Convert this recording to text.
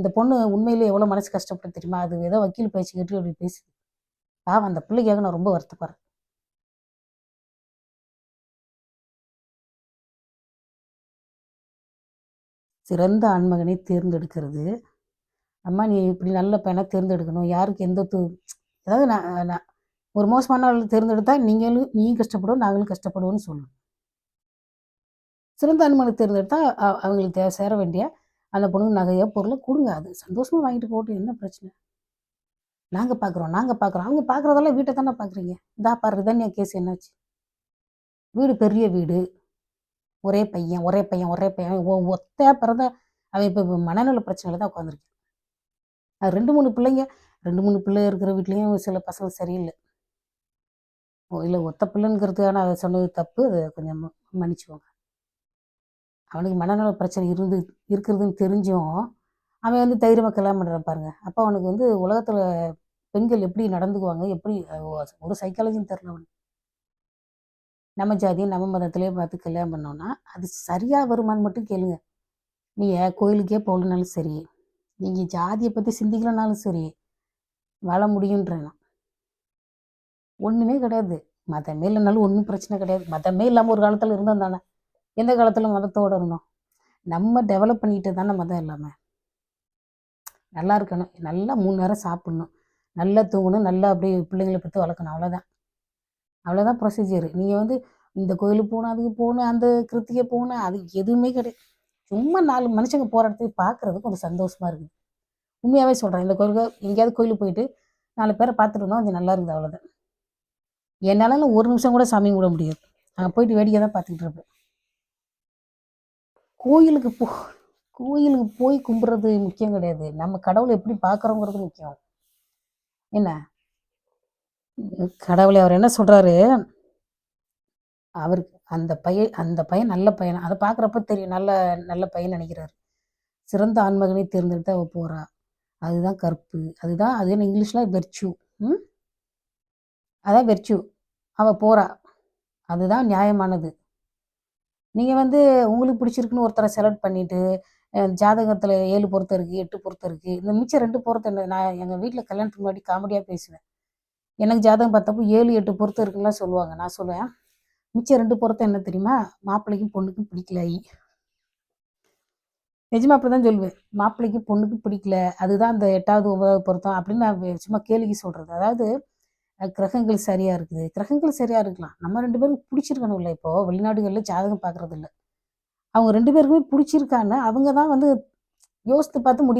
இந்த பொண்ணு உண்மையிலே எவ்வளோ மனசு கஷ்டப்பட்டு தெரியுமா? அது ஏதோ வக்கீல் பேச்சு கேட்டு அப்படி பேசுது. பாவம் அந்த பிள்ளைக்காக நான் ரொம்ப வருத்தப்படுறேன். சிறந்த ஆண்மகனை தேர்ந்தெடுக்கிறது. அம்மா நீ இப்படி நல்ல பையனை தேர்ந்தெடுக்கணும். யாருக்கு எந்த து அதாவது நான் நான் ஒரு மோசமான ஆள் தேர்ந்தெடுத்தா நீங்களும் நீயும் கஷ்டப்படுவோம் நாங்களும் கஷ்டப்படுவோம்னு சொல்லணும். சிறந்த ஆண்மகனை தேர்ந்தெடுத்தா அவங்களுக்கு தே சேர வேண்டிய அந்த பொண்ணுக்கு நகையோ பொருளை கொடுங்க. அது சந்தோஷமா வாங்கிட்டு போட்டு என்ன பிரச்சனை? நாங்கள் பார்க்குறோம் நாங்கள் பார்க்குறோம் அவங்க பார்க்குறதெல்லாம் வீட்டை தானே பார்க்குறீங்க இதா பாரு ரிதன்யா கேஸ் என்னாச்சு? வீடு பெரிய வீடு. ஒரே பையன் ஒரே பையன் ஒரே பையன். ஒ- பிறந்த அவன் இப்போ மனநல பிரச்சனையில தான் உட்காந்துருக்கேன் அது ரெண்டு மூணு பிள்ளைங்க. ரெண்டு மூணு பிள்ளை இருக்கிற வீட்லேயும் சில பசங்க சரியில்லை. ஓ இல்லை ஒத்த பிள்ளைங்கிறதுக்கான அதை சொன்னது தப்பு. அதை கொஞ்சம் ம- மன்னிச்சுக்கோங்க. அவனுக்கு மனநல பிரச்சனை இருந்து இருக்கிறதுன்னு தெரிஞ்சும் அவன் வந்து தைரியமாக கல்யாணம் பண்ணுறான் பாருங்க. அப்போ அவனுக்கு வந்து உலகத்தில் பெண்கள் எப்படி நடந்துக்குவாங்க எப்படி ஒரு சைக்காலஜின்னு தெரில அவனுக்கு. நம்ம ஜாதி நம்ம மதத்திலே பார்த்து கல்யாணம் பண்ணோன்னா அது சரியாக வருமானு மட்டும் கேளுங்க. நீங்கள் கோயிலுக்கே போகலனாலும் சரி நீங்கள் ஜாதியை பற்றி சிந்திக்கலனாலும் சரி வாழ முடியுன்றேன் நான். ஒன்றுமே கிடையாது. மதமே இல்லைனாலும் ஒன்றும் பிரச்சனை கிடையாது. மதமே இல்லாமல் ஒரு காலத்தில் இருந்தோம் தானே. எந்த காலத்தில் மதத்தோடு இருந்தோம்? நம்ம டெவலப் பண்ணிட்டு தானே மதம் எல்லாமே. நல்லா இருக்கணும். நல்லா மூணு நேரம் சாப்பிடணும். நல்லா தூங்கணும். நல்லா அப்படியே பிள்ளைங்களை பற்றி வளர்க்கணும். அவ்வளோதான் அவ்வளோதான் ப்ரொசீஜர் நீங்கள் வந்து இந்த கோயிலுக்கு போகணும் அதுக்கு போகணும் அந்த கிருத்திகை போகணும் அது எதுவுமே கிடையாது. சும்மா நாலு மனுஷங்க போகிற இடத்துக்கு பார்க்குறதுக்கு கொஞ்சம் சந்தோஷமாக இருக்குது. உண்மையாகவே சொல்கிறேன் இந்த கோயிலுக்கு எங்கேயாவது கோயிலுக்கு போயிட்டு நாலு பேரை பார்த்துட்டு இருந்தோம் கொஞ்சம் நல்லா இருக்குது அவ்வளோதான் என்னால் ஒரு நிமிஷம் கூட சாமி கூட முடியாது. நாங்கள் போயிட்டு வேடிக்கை தான் பார்த்துக்கிட்டு இருப்பேன். கோயிலுக்கு போ கோயிலுக்கு போய் கும்பிட்றது முக்கியம் கிடையாது. நம்ம கடவுளை எப்படி பார்க்குறோங்கிறது முக்கியம். என்ன? கடவுளை அவர் என்ன சொல்கிறாரு அவருக்கு அந்த பையன் அந்த பையன் நல்ல பையன். அதை பார்க்குறப்ப தெரியும் நல்ல நல்ல பையன் நினைக்கிறாரு. சிறந்த ஆண்மகனை தேர்ந்தெடுத்து அவள் போகிறா அதுதான் கற்பு. அதுதான் அது என்ன இங்கிலீஷில் வெர்ச்சு ம்? அதான் வெர்ச்சு அவள் போகிறா அதுதான் நியாயமானது. நீங்கள் வந்து உங்களுக்கு பிடிச்சிருக்குன்னு ஒருத்தரை செலக்ட் பண்ணிவிட்டு ஜாதகத்தில் ஏழு பொருத்தம் இருக்குது எட்டு பொருத்தம் இருக்குது இந்த மிச்சம் ரெண்டு பொருத்தம் என்ன? நான் எங்கள் வீட்டில் கல்யாணத்துக்கு முன்னாடி காமெடியாக பேசுவேன். எனக்கு ஜாதகம் பார்த்தப்போ ஏழு எட்டு பொருத்தம் இருக்குலாம் சொல்லுவாங்க. நான் சொல்லுவேன் மிச்சம் ரெண்டு பொருத்தம் என்ன தெரியுமா? மாப்பிள்ளைக்கும் பொண்ணுக்கும் பிடிக்கல நிஜமா அப்படி தான் சொல்லுவேன். மாப்பிள்ளைக்கும் பொண்ணுக்கும் பிடிக்கல. அதுதான் அந்த எட்டாவது ஒன்பதாவது பொருத்தம் அப்படின்னு நான் சும்மா கேள்விக்கு சொல்கிறது அதாவது கிரகங்கள் சரியாக இருக்குது. கிரகங்கள் சரியாக இருக்கலாம். நம்ம ரெண்டு பேரும் பிடிச்சிருக்கணும் இல்லை இப்போது வெளிநாடுகளில் ஜாதகம் பார்க்குறது இல்லை அவங்க ரெண்டு பேருக்குமே பிடிச்சிருக்கான்னு அவங்க தான் வந்து யோசித்து பார்த்து முடி